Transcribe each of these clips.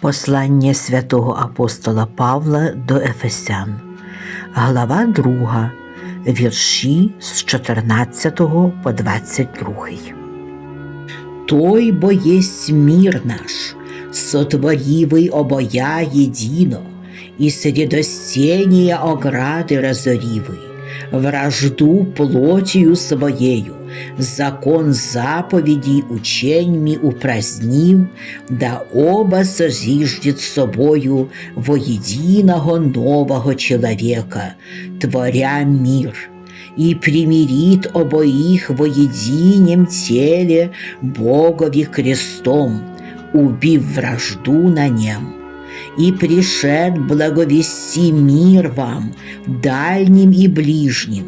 Послання святого апостола Павла до Ефесян, глава 2, вірші з 14 по 22. Той бо єсть мир наш, сотворивый обоя едино, и средостения ограды разоривый, вражду плотью своею, закон заповедей ученьми упразднив, да оба созиждет собою воединого нового человека, творя мир и примирит обоих во единем теле Богови крестом, убив вражду на нем. И пришед благовести мир вам, дальним и ближним,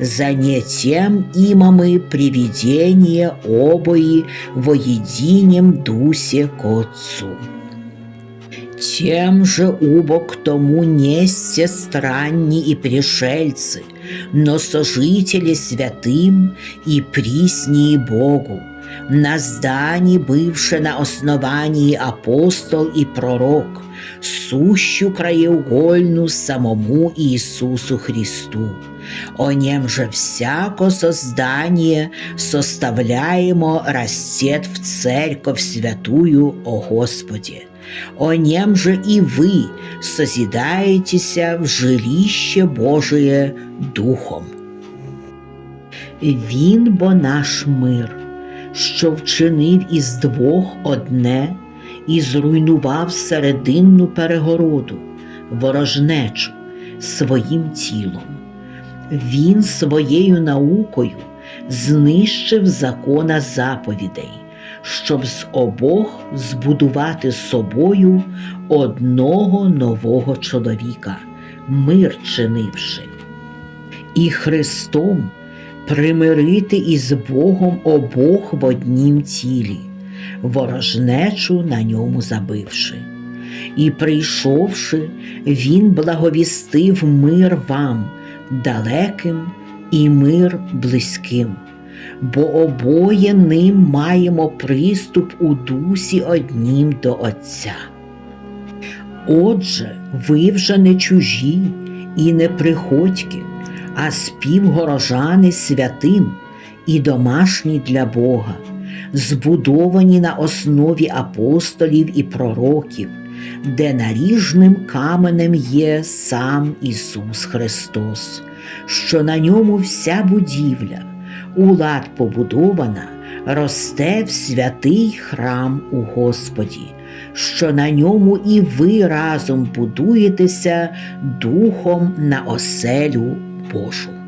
за не тем имамы приведение обои во единем дусе к Отцу. Тем же убо к тому несте странни и пришельцы, но сожители святым и приснии Богу, на здании бывше на основании апостол и пророк, сущу краеугольну самому Иисусу Христу. О нем же всяко создание составляемо растет в церковь святую о Господе. О нем же и вы созидаетеся в жилище Божие Духом. Він бо наш мир, що вчинив із двох одне і зруйнував серединну перегороду, ворожнечу своїм тілом. Він своєю наукою знищив закона заповідей, щоб з обох збудувати собою одного нового чоловіка, мир чинивши, і Христом примирити із Богом обох в однім тілі, ворожнечу на ньому забивши. І прийшовши, він благовістив мир вам, далеким і мир близьким, бо обоє ним маємо приступ у дусі однім до Отця. Отже, ви вже не чужі і не приходьки, а співгорожани святим і домашні для Бога, збудовані на основі апостолів і пророків, де наріжним каменем є сам Ісус Христос, що на ньому вся будівля, у лад побудована, росте в святий храм у Господі, що на ньому і ви разом будуєтеся духом на оселю Божу.